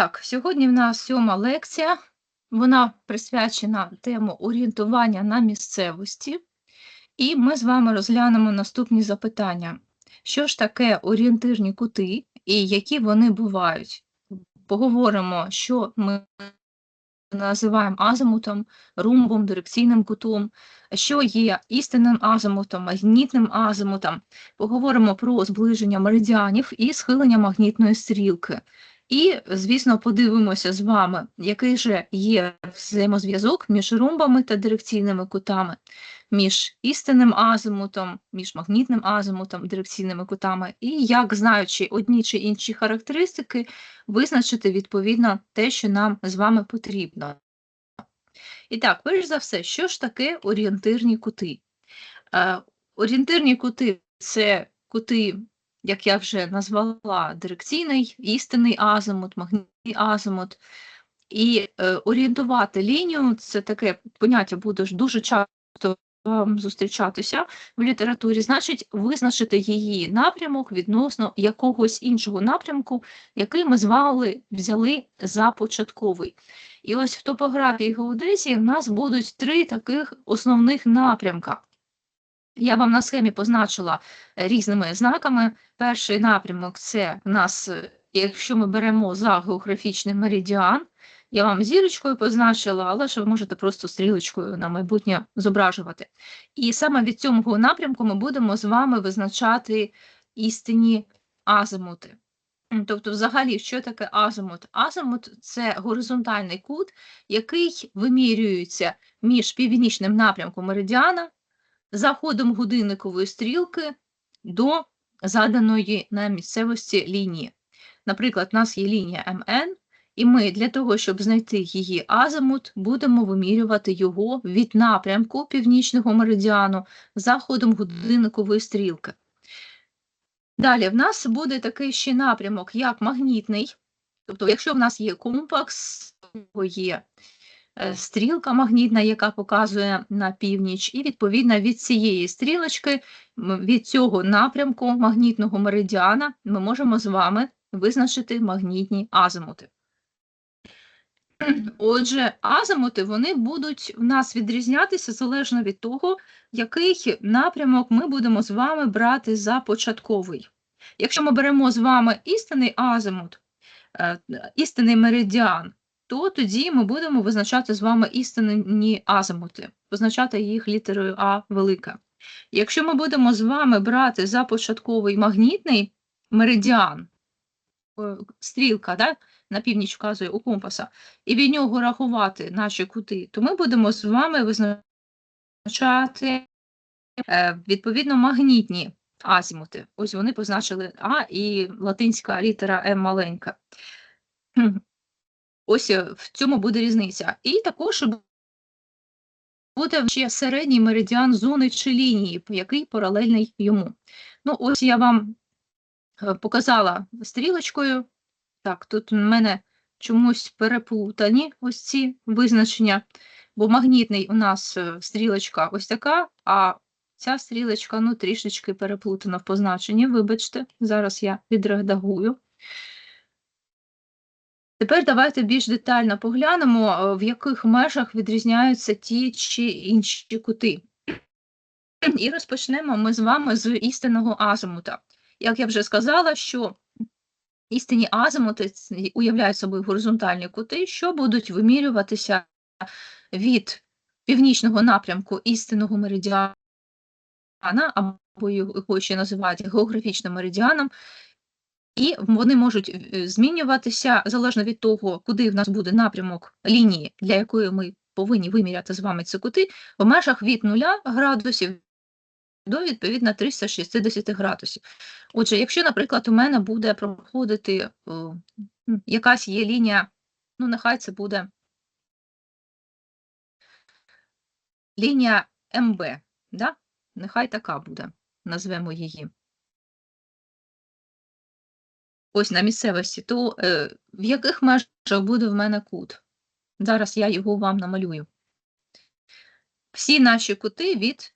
Так, сьогодні в нас сьома лекція. Вона присвячена тему орієнтування на місцевості. І ми з вами розглянемо наступні запитання. Що ж таке орієнтирні кути і які вони бувають? Поговоримо, що ми називаємо азимутом, румбом, дирекційним кутом, що є істинним азимутом, магнітним азимутом. Поговоримо про зближення меридіанів і схилення магнітної стрілки. І, звісно, подивимося з вами, який же є взаємозв'язок між румбами та дирекційними кутами, між істинним азимутом, між магнітним азимутом, дирекційними кутами, і як, знаючи одні чи інші характеристики, визначити відповідно те, що нам з вами потрібно. І так, перш за все, що ж таке орієнтирні кути? Е, орієнтирні кути це кути як я вже назвала, дирекційний, істинний азимут, магнітний азимут. І е, орієнтувати лінію це таке поняття буде дуже часто зустрічатися в літературі, значить, визначити її напрямок відносно якогось іншого напрямку, який ми з вами взяли за початковий. І ось в топографії геодезії в нас будуть три таких основних напрямка. Я вам на схемі позначила е, різними знаками. Перший напрямок це в нас, е, якщо ми беремо за географічний меридіан, я вам зірочкою позначила, але ж ви можете просто стрілочкою на майбутнє зображувати. І саме від цього напрямку ми будемо з вами визначати істинні азимути. Тобто, взагалі, що таке азимут? Азимут це горизонтальний кут, який вимірюється між північним напрямком меридіана за ходом годинникової стрілки до заданої на місцевості лінії. Наприклад, у нас є лінія МН, і ми для того, щоб знайти її азимут, будемо вимірювати його від напрямку північного меридіану за ходом годинникової стрілки. Далі в нас буде такий ще напрямок, як магнітний. Тобто, якщо в нас є компас, є Е, стрілка магнітна, яка показує на північ, і відповідно від цієї стрілочки, від цього напрямку магнітного меридіана, ми можемо з вами визначити магнітні азимути. Отже, азимути вони будуть в нас відрізнятися залежно від того, який напрямок ми будемо з вами брати за початковий. Якщо ми беремо з вами істинний азимут, е, істинний меридіан, то тоді ми будемо визначати з вами істинні азимути, позначати їх літерою А велика. Якщо ми будемо з вами брати за початковий магнітний меридіан, стрілка да, на північ вказує у компаса, і від нього рахувати наші кути, то ми будемо з вами визначати е, відповідно магнітні азімути. Ось вони позначили А і латинська літера М маленька. Ось е, в цьому буде різниця. І також буде ще середній меридіан зони чи лінії, який паралельний йому. Ну, ось я вам е, показала стрілочкою. Так, тут у мене чомусь переплутані ось ці визначення, бо магнітний у нас е, стрілочка ось така, а ця стрілочка ну, трішечки переплутана в позначенні. Вибачте, зараз я відредагую. Тепер давайте більш детально поглянемо, е, в яких межах відрізняються ті чи інші кути. І розпочнемо ми з вами з істинного азимута. Як я вже сказала, що істинні азимути уявляють собою горизонтальні кути, що будуть вимірюватися від північного напрямку істинного меридіана, або його ще називають географічним меридіаном, і вони можуть е, змінюватися залежно від того, куди в нас буде напрямок лінії, для якої ми повинні виміряти з вами ці кути, в межах від 0 градусів до відповідно 360 градусів. Отже, якщо, наприклад, у мене буде проходити о, якась є лінія, ну нехай це буде лінія МБ, да? нехай така буде, назвемо її ось на місцевості, то е, в яких межах буде в мене кут? Зараз я його вам намалюю. Всі наші кути від,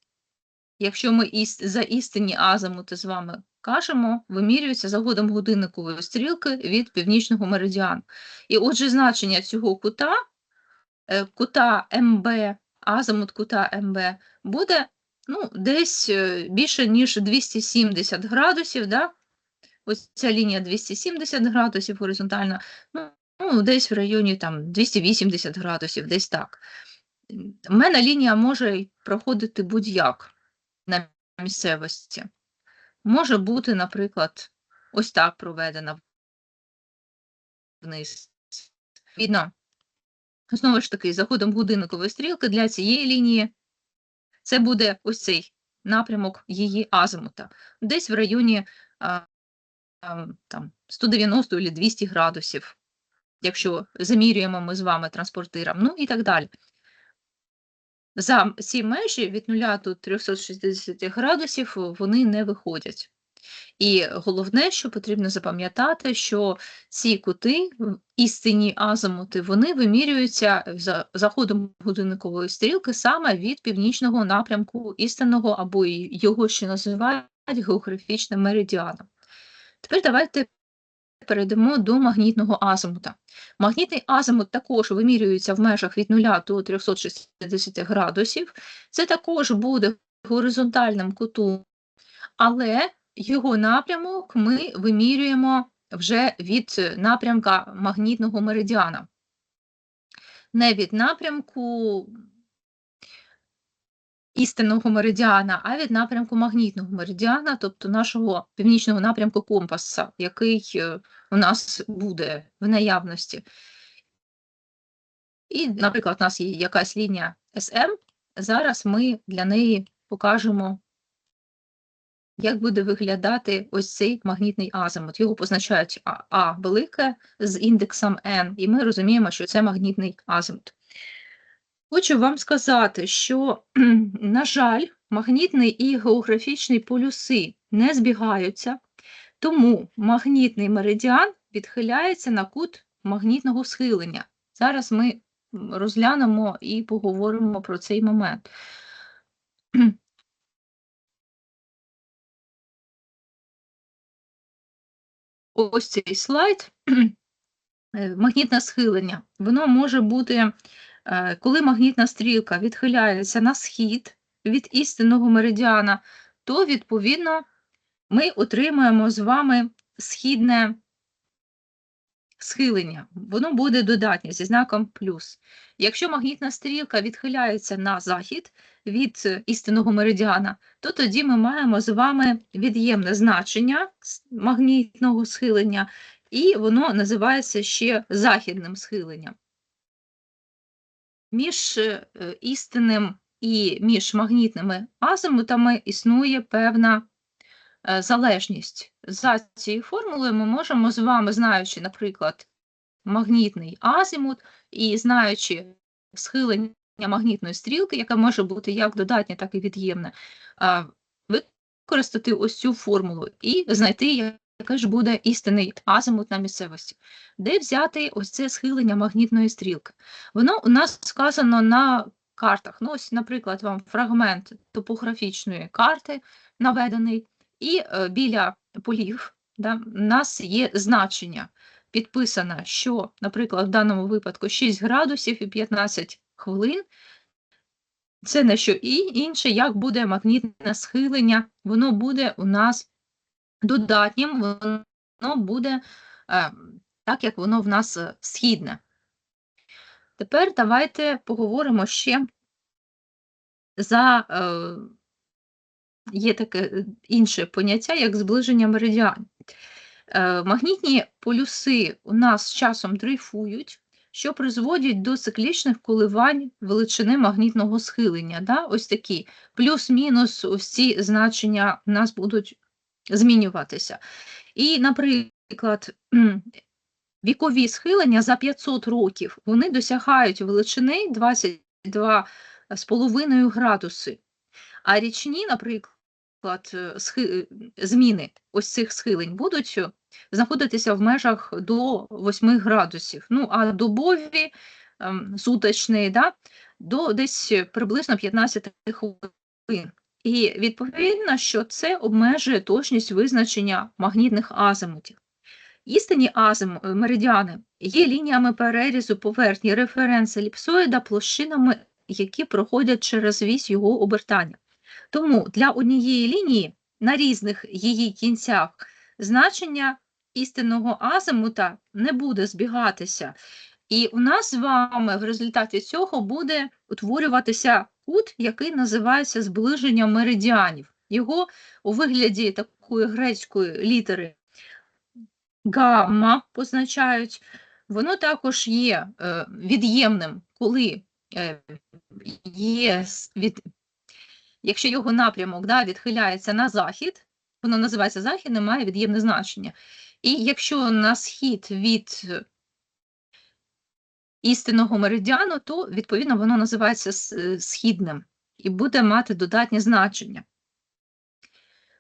якщо ми іс, за істинні азимути з вами кажемо, вимірюється за годом годинникової стрілки від північного меридіану. І отже, значення цього кута, е, кута МБ, азимут кута МБ буде ну, десь е, більше, ніж 270 градусів. Да? Ось ця лінія 270 градусів горизонтальна, ну, ну, десь в районі там 280 градусів, десь так. У мене лінія може проходити будь-як на місцевості. Може бути, наприклад, ось так проведена вниз. Відно, знову ж таки, за ходом годинникової стрілки для цієї лінії це буде ось цей напрямок її азимута, десь в районі там, 190 або 200 градусів, якщо замірюємо ми з вами транспортиром, ну і так далі. За ці межі від 0 до 360 градусів вони не виходять. І головне, що потрібно запам'ятати, що ці кути, істинні азимути, вони вимірюються за заходом годинникової стрілки саме від північного напрямку істинного, або його ще називають географічним меридіаном. Тепер давайте перейдемо до магнітного азимута. Магнітний азимут також вимірюється в межах від 0 до 360 градусів. Це також буде горизонтальним кутом, але його напрямок ми вимірюємо вже від напрямка магнітного меридіана. Не від напрямку істинного меридіана, а від напрямку магнітного меридіана, тобто нашого північного напрямку компаса, який е, у нас буде в наявності. І, наприклад, у нас є якась лінія SM. Зараз ми для неї покажемо, як буде виглядати ось цей магнітний азимут. Його позначають А, а велике з індексом N, і ми розуміємо, що це магнітний азимут. Хочу вам сказати, що, на жаль, магнітний і географічний полюси не збігаються, тому магнітний меридіан відхиляється на кут магнітного схилення. Зараз ми розглянемо і поговоримо про цей момент. Ось цей слайд, е, магнітне схилення. Воно може бути коли магнітна стрілка відхиляється на схід від істинного меридіана, то, відповідно, ми отримаємо з вами східне схилення. Воно буде додатнє зі знаком плюс. Якщо магнітна стрілка відхиляється на захід від істинного меридіана, то тоді ми маємо з вами від'ємне значення магнітного схилення, і воно називається ще західним схиленням між е, істинним і між магнітними азимутами існує певна е, залежність. За цією формулою ми можемо з вами, знаючи, наприклад, магнітний азимут і знаючи схилення магнітної стрілки, яка може бути як додатня, так і від'ємна, використати ось цю формулу і знайти, який ж буде істинний азимут на місцевості, де взяти ось це схилення магнітної стрілки. Воно у нас сказано на картах. Ну, ось, Наприклад, вам фрагмент топографічної карти наведений, і е, біля полів да, у нас є значення. Підписано, що, наприклад, в даному випадку 6 градусів і 15 хвилин. Це не що і інше, як буде магнітне схилення, воно буде у нас додатнім, воно буде е, так, як воно в нас е, східне. Тепер давайте поговоримо ще за е, є таке інше поняття, як зближення меридіанів. Магнітні полюси у нас з часом дрейфують, що призводять до циклічних коливань величини магнітного схилення. Да? Ось такі плюс-мінус, ось ці значення у нас будуть змінюватися. І, наприклад, вікові схилення за 500 років вони досягають величини 22,5 градуси, а річні, наприклад, е, схи... зміни ось цих схилень будуть знаходитися в межах до 8 градусів. Ну, а добові ем, суточні, да, до десь приблизно 15 хвилин. І відповідно, що це обмежує точність визначення магнітних азимутів. Істинні азим, е, меридіани є лініями перерізу поверхні референс еліпсоїда площинами, які проходять через вісь його обертання. Тому для однієї лінії на різних її кінцях значення істинного азимута не буде збігатися. І у нас з вами в результаті цього буде утворюватися кут, який називається зближенням меридіанів. Його у вигляді такої грецької літери гамма позначають. Воно також є е, від'ємним, коли е, є від, якщо його напрямок да, відхиляється на захід, воно називається західним, має від'ємне значення. І якщо на схід від істинного меридіану, то відповідно воно називається е, східним і буде мати додатнє значення.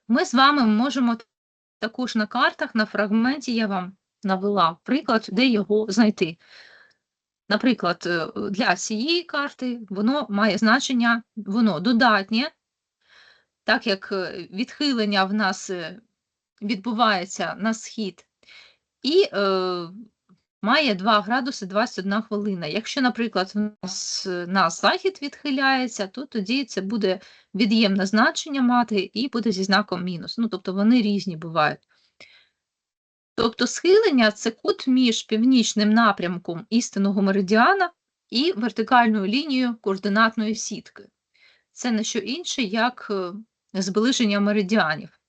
Ми з вами можемо також на картах, на фрагменті я вам навела приклад, де його знайти. Наприклад, е, для цієї карти воно має значення, воно додатнє, так як е, відхилення в нас відбувається на схід, і е, має 2 градуси 21 хвилина. Якщо, наприклад, в нас е, на захід відхиляється, то тоді це буде від'ємне значення мати і буде зі знаком мінус. Ну, тобто вони різні бувають. Тобто схилення це кут між північним напрямком істинного меридіана і вертикальною лінією координатної сітки. Це не що інше, як е, зближення меридіанів.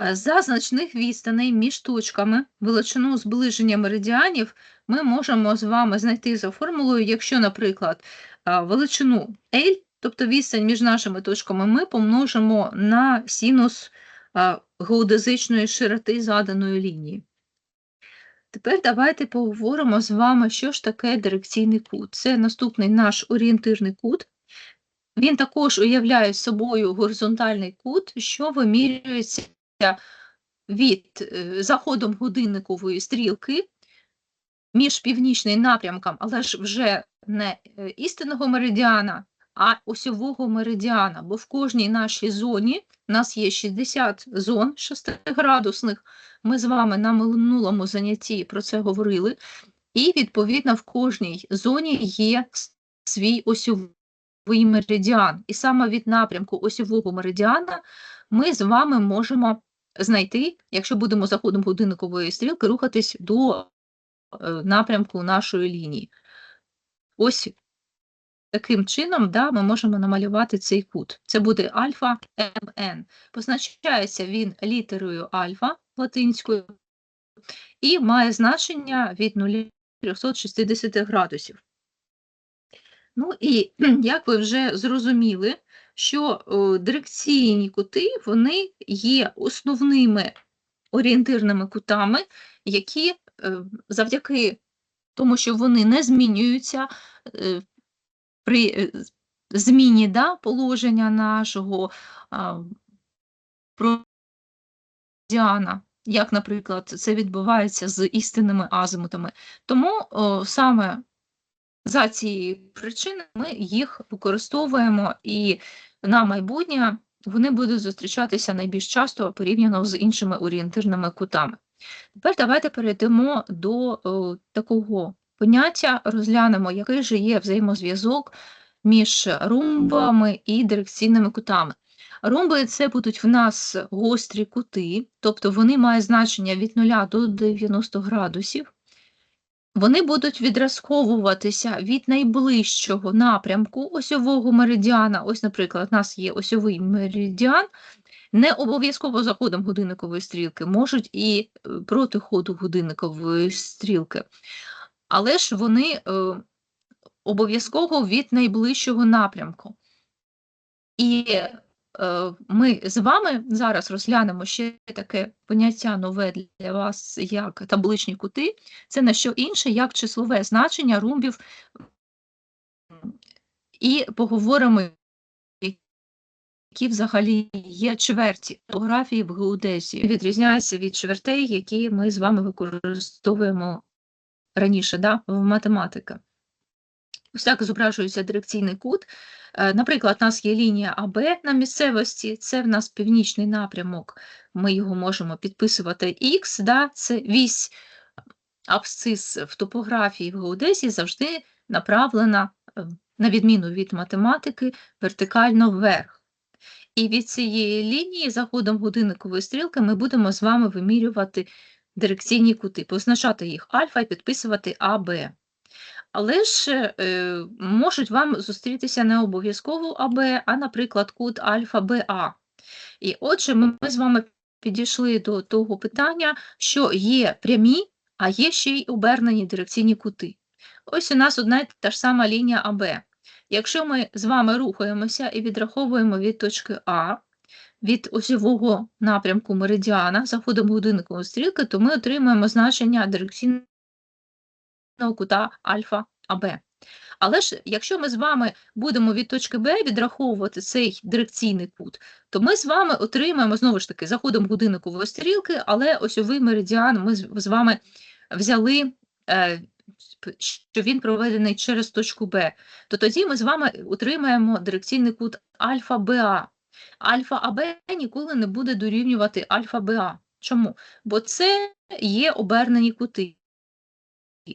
Е, За значних відстаней між точками величину зближення меридіанів ми можемо з вами знайти за формулою, якщо, наприклад, е, величину L, тобто відстань між нашими точками, ми помножимо на синус е, геодезичної широти заданої лінії. Тепер давайте поговоримо з вами, що ж таке дирекційний кут. Це наступний наш орієнтирний кут. Він також уявляє собою горизонтальний кут, що вимірюється від е, заходом годинникової стрілки між північним напрямком, але ж вже не е, істинного меридіана, а осьового меридіана, бо в кожній нашій зоні у нас є 60 зон 6-градусних. Ми з вами на минулому занятті про це говорили. І, відповідно, в кожній зоні є свій осьовий меридіан. І саме від напрямку осьового меридіана ми з вами можемо знайти, якщо будемо за ходом годинникової стрілки, рухатись до е, напрямку нашої лінії. Ось таким чином да, ми можемо намалювати цей кут. Це буде альфа МН. Позначається він літерою альфа латинською і має значення від 0 360 градусів. Ну і як ви вже зрозуміли, що е, дирекційні кути вони є основними орієнтирними кутами, які е, завдяки тому, що вони не змінюються е, при зміні да, положення нашого а, продіана, як, наприклад, це відбувається з істинними азимутами. Тому о, саме за цією причиною ми їх використовуємо і на майбутнє вони будуть зустрічатися найбільш часто порівняно з іншими орієнтирними кутами. Тепер давайте перейдемо до о, такого поняття, розглянемо, який же є взаємозв'язок між румбами і дирекційними кутами. Ромби це будуть в нас гострі кути, тобто вони мають значення від 0 до 90 градусів. Вони будуть відрозковуватися від найближчого напрямку осьового меридіана. Ось, наприклад, у нас є осьовий меридіан, не обов'язково за ходом годинникової стрілки, можуть і е, проти ходу годинникової стрілки. Але ж вони е, обов'язково від найближчого напрямку. І ми з вами зараз розглянемо ще таке поняття нове для вас, як табличні кути. Це не що інше, як числове значення румбів. І поговоримо, які взагалі є чверті фотографії в геодезії. Відрізняються від чвертей, які ми з вами використовуємо раніше да, в математика. Ось так зображується дирекційний кут. Е, Наприклад, у нас є лінія АБ на місцевості, це в нас північний напрямок. Ми його можемо підписувати Х, да? це вісь абсцис в топографії в геодезії завжди направлена, е, на відміну від математики, вертикально вверх. І від цієї лінії за ходом годинникової стрілки ми будемо з вами вимірювати дирекційні кути, позначати їх альфа і підписувати АБ. Але ж е, можуть вам зустрітися не обов'язково АБ, а, наприклад, кут альфа БА. І отже, ми, ми з вами підійшли до того питання, що є прямі, а є ще й обернені дирекційні кути. Ось у нас одна та ж сама лінія АБ. Якщо ми з вами рухаємося і відраховуємо від точки А, від осьового напрямку меридіана за ходом годинникової стрілки, то ми отримаємо значення дирекційного кута альфа АБ. Але ж якщо ми з вами будемо від точки Б відраховувати цей дирекційний кут, то ми з вами отримаємо знову ж таки за ходом годинникової стрілки, але осьовий меридіан ми з з вами взяли, е, що він проведений через точку Б, то тоді ми з вами отримаємо дирекційний кут альфа БА. Альфа АБ ніколи не буде дорівнювати альфа БА. Чому? Бо це є обернені кути.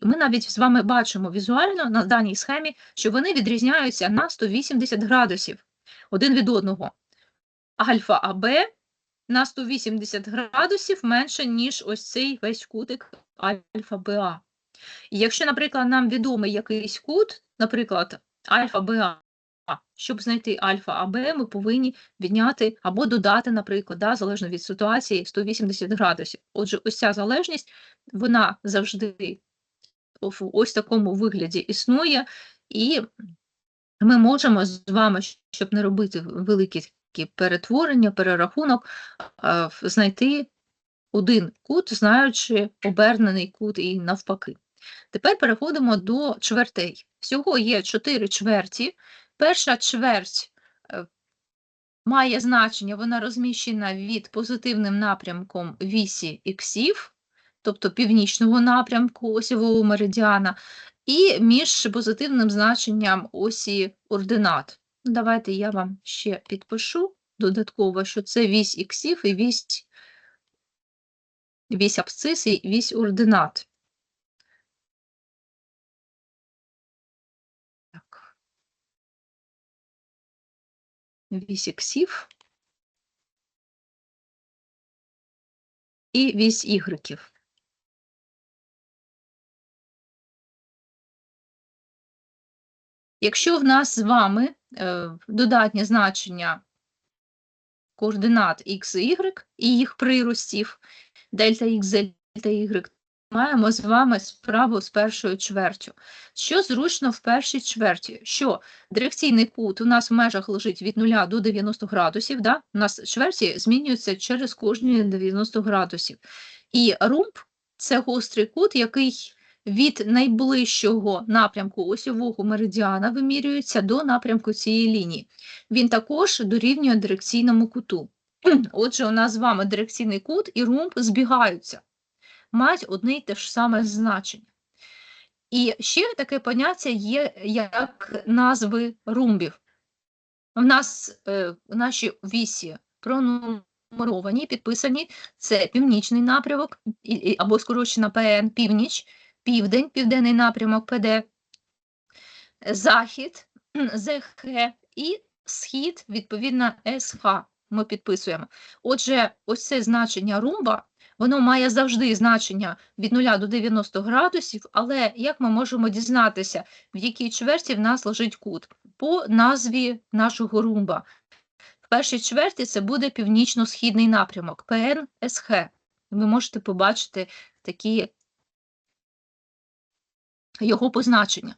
Ми навіть з вами бачимо візуально на даній схемі, що вони відрізняються на 180 градусів один від одного. Альфа АБ на 180 градусів менше, ніж ось цей весь кутик альфа БА. І якщо, наприклад, нам відомий якийсь кут, наприклад, альфа БА, щоб знайти альфа АБ, ми повинні відняти або додати, наприклад, да, залежно від ситуації, 180 градусів. Отже, ось ця залежність, вона завжди в ось такому вигляді існує, і ми можемо з вами, щоб не робити великі такі перетворення, перерахунок, знайти один кут, знаючи обернений кут і навпаки. Тепер переходимо до чвертей. Всього є чотири чверті. Перша чверть е, має значення, вона розміщена від позитивним напрямком вісі іксів, тобто північного напрямку осівого меридіана, і між позитивним значенням осі ординат. Давайте я вам ще підпишу додатково, що це вісь іксів і вісь, вісь абсцис і вісь ординат. Так. Вісь іксів і вісь ігреків. Якщо в нас з вами е, додатнє значення координат x і y і їх приростів дельта x, дельта y, маємо з вами справу з першою чвертю. Що зручно в першій чверті? Що дирекційний кут у нас в межах лежить від 0 до 90 градусів, да? у нас чверті змінюються через кожні 90 градусів. І румб – це гострий кут, який від найближчого напрямку осьового меридіана вимірюється до напрямку цієї лінії. Він також дорівнює дирекційному куту. Отже, у нас з вами дирекційний кут і румб збігаються, мають одне й те ж саме значення. І ще таке поняття є, як назви румбів. В нас е, наші вісі пронумеровані, підписані, це північний напрямок, або скорочена ПН, північ, південь, південний напрямок ПД, захід, ЗХ і схід, відповідно, СХ ми підписуємо. Отже, ось це значення румба, воно має завжди значення від 0 до 90 градусів, але як ми можемо дізнатися, в якій чверті в нас лежить кут? По назві нашого румба. В першій чверті це буде північно-східний напрямок, ПН-СХ. Ви можете побачити такі його позначення.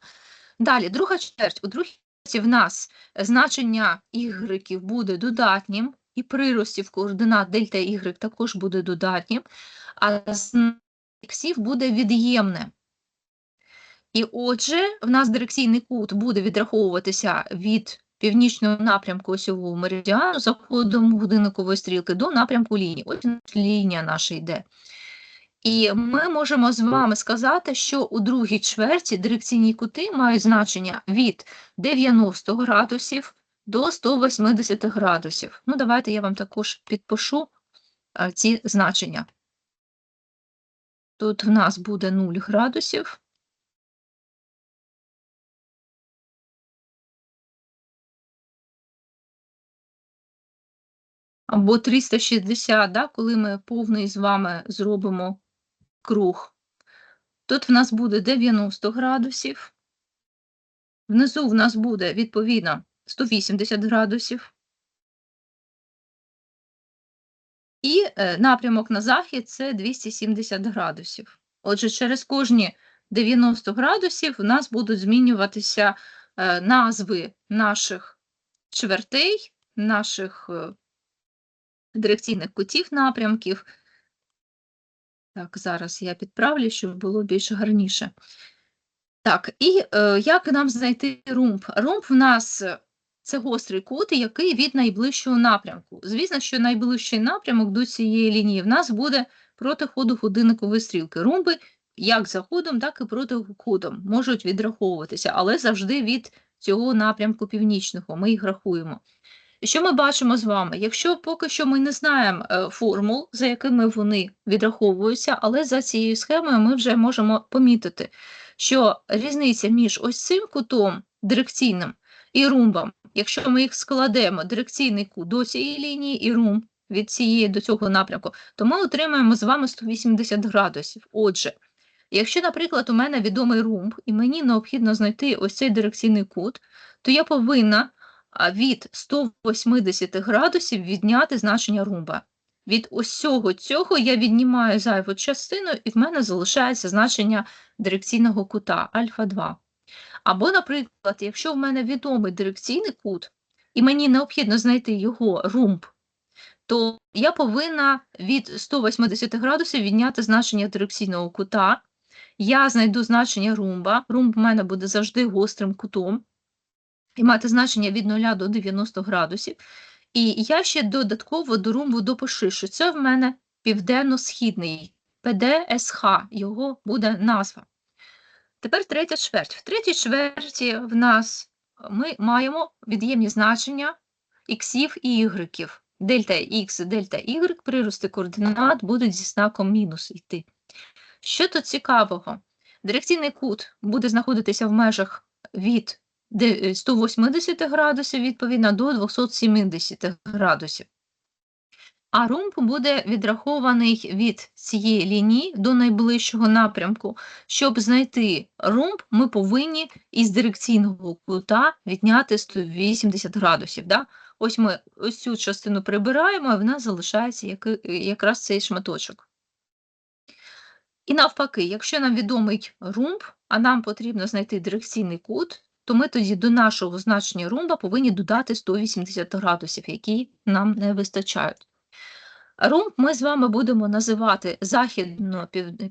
Далі, друга чверть. У другій чверті в нас значення ігреків буде додатнім, і приростів координат дельта y також буде додатнім, а з іксів буде від'ємне. І отже, в нас дирекційний кут буде відраховуватися від північного напрямку осьового меридіану за ходом годинникової стрілки до напрямку лінії. Ось лінія наша йде. І ми можемо з вами сказати, що у другій чверті дирекційні кути мають значення від 90 градусів до 180 градусів. Ну, давайте я вам також підпишу е, ці значення. Тут в нас буде 0 градусів. Або 360, да, коли ми повний з вами зробимо круг. Тут в нас буде 90 градусів. Внизу в нас буде, відповідно, 180 градусів. І е, напрямок на захід це 270 градусів. Отже, через кожні 90 градусів у нас будуть змінюватися е, назви наших чвертей, наших е, дирекційних кутів напрямків. Так, зараз я підправлю, щоб було більш гарніше. Так, і е, як нам знайти румб? Румб в нас е, це гострий кут, який від найближчого напрямку. Звісно, що найближчий напрямок до цієї лінії в нас буде проти ходу годинникової стрілки. Румби як за ходом, так і проти ходом можуть відраховуватися, але завжди від цього напрямку північного. Ми їх рахуємо. Що ми бачимо з вами? Якщо поки що ми не знаємо е, формул, за якими вони відраховуються, але за цією схемою ми вже можемо помітити, що різниця між ось цим кутом дирекційним і румбом, якщо ми їх складемо, дирекційний кут до цієї лінії і румб від цієї до цього напрямку, то ми отримаємо з вами 180 градусів. Отже, якщо, наприклад, у мене відомий румб, і мені необхідно знайти ось цей дирекційний кут, то я повинна від 180 градусів відняти значення румба. Від усього цього я віднімаю зайву частину, і в мене залишається значення дирекційного кута альфа 2. Або, наприклад, якщо в мене відомий дирекційний кут, і мені необхідно знайти його румб, то я повинна від 180 градусів відняти значення дирекційного кута. Я знайду значення румба. Румб в мене буде завжди гострим кутом і мати значення від 0 до 90 градусів. І я ще додатково до румбу допишу, що це в мене південно-східний ПДСХ, його буде назва. Тепер третя чверть. В третій чверті в нас ми маємо від'ємні значення іксів і ігреків. Дельта Х, дельта Y, прирости координат будуть зі знаком мінус йти. Що тут цікавого? Дирекційний кут буде знаходитися в межах від 180 градусів відповідно до 270 градусів. А румб буде відрахований від цієї лінії до найближчого напрямку. Щоб знайти румб, ми повинні із дирекційного кута відняти 180 градусів. Да? Ось ми ось цю частину прибираємо, і в нас залишається як, якраз цей шматочок. І навпаки, якщо нам відомий румб, а нам потрібно знайти дирекційний кут, то ми тоді до нашого значення румба повинні додати 180 градусів, які нам не вистачають. Румб ми з вами будемо називати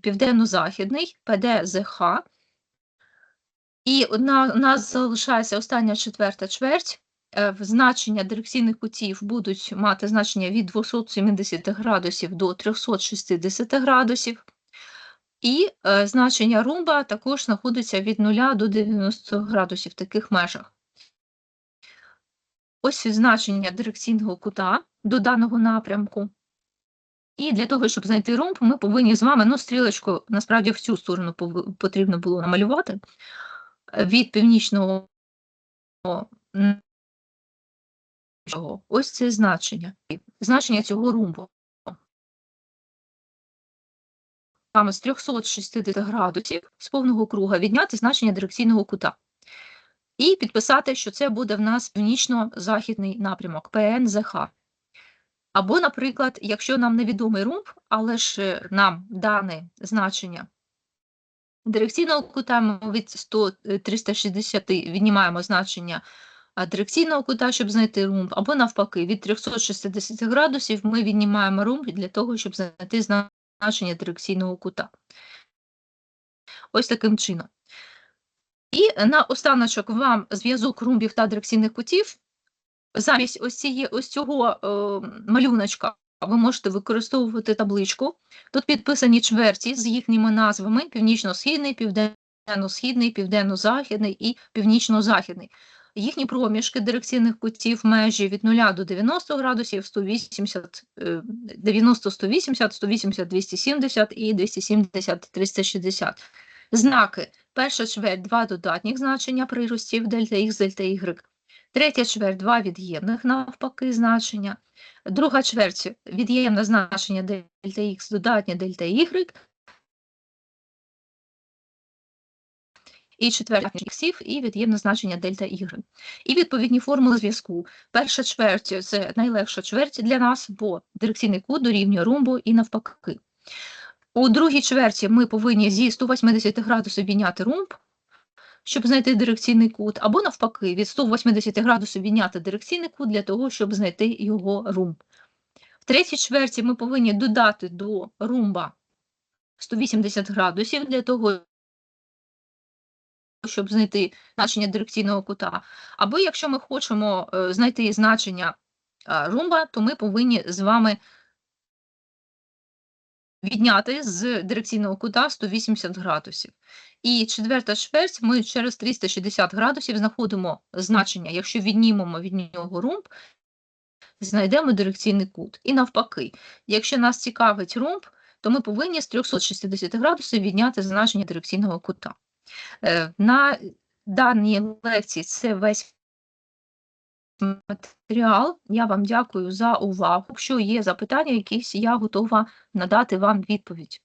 південно-західний ПДЗХ. І у нас залишається остання четверта чверть. Е, значення дирекційних кутів будуть мати значення від 270 градусів до 360 градусів. І е, значення румба також знаходиться від 0 до 90 градусів в таких межах. Ось значення дирекційного кута до даного напрямку. І для того, щоб знайти румб, ми повинні з вами, ну, стрілочку, насправді, в цю сторону потрібно було намалювати від північного ось це значення. Значення цього румбу. З 360 градусів з повного круга відняти значення дирекційного кута. І підписати, що це буде в нас північно-західний напрямок ПНЗХ. Або, наприклад, якщо нам невідомий румб, але ж е, нам дане значення дирекційного кута, ми від 100, 360 е, віднімаємо значення дирекційного кута, щоб знайти румб, або навпаки, від 360 градусів ми віднімаємо румб для того, щоб знайти значення дирекційного кута. Ось таким чином. І на останочок вам зв'язок румбів та дирекційних кутів замість ось цієї, ось цього е, малюночка ви можете використовувати табличку. Тут підписані чверті з їхніми назвами: північно-східний, південно-східний, південно-західний і північно-західний. Їхні проміжки дирекційних кутів межі від 0 до 90 градусів, 180, е, 90, 180, 180, 270 і 270, 360. Знаки. Перша чверть – два додатніх значення приростів дельта Х, дельта Y. Третя чверть – два від'ємних навпаки значення. Друга чверть – від'ємне значення дельта Х, додатнє дельта Y. І четверта іксів і від'ємне значення дельта Y. І відповідні формули зв'язку. Перша чверть – це найлегша чверть для нас, бо дирекційний кут дорівнює ромбу і навпаки. У другій чверті ми повинні зі 180 градусів відняти ромб, щоб знайти дирекційний кут, або навпаки, від 180 градусів відняти дирекційний кут для того, щоб знайти його ромб. В третій чверті ми повинні додати до ромба 180 градусів для того, щоб знайти значення дирекційного кута. Або якщо ми хочемо е, знайти значення е, ромба, то ми повинні з вами відняти з дирекційного кута 180 градусів. І четверта чверть ми через 360 градусів знаходимо значення. Якщо віднімемо від нього ромб, знайдемо дирекційний кут. І навпаки, якщо нас цікавить ромб, то ми повинні з 360 градусів відняти значення дирекційного кута. Е, На даній лекції це весь матеріал. Я вам дякую за увагу. Якщо є запитання якісь, я готова надати вам відповідь.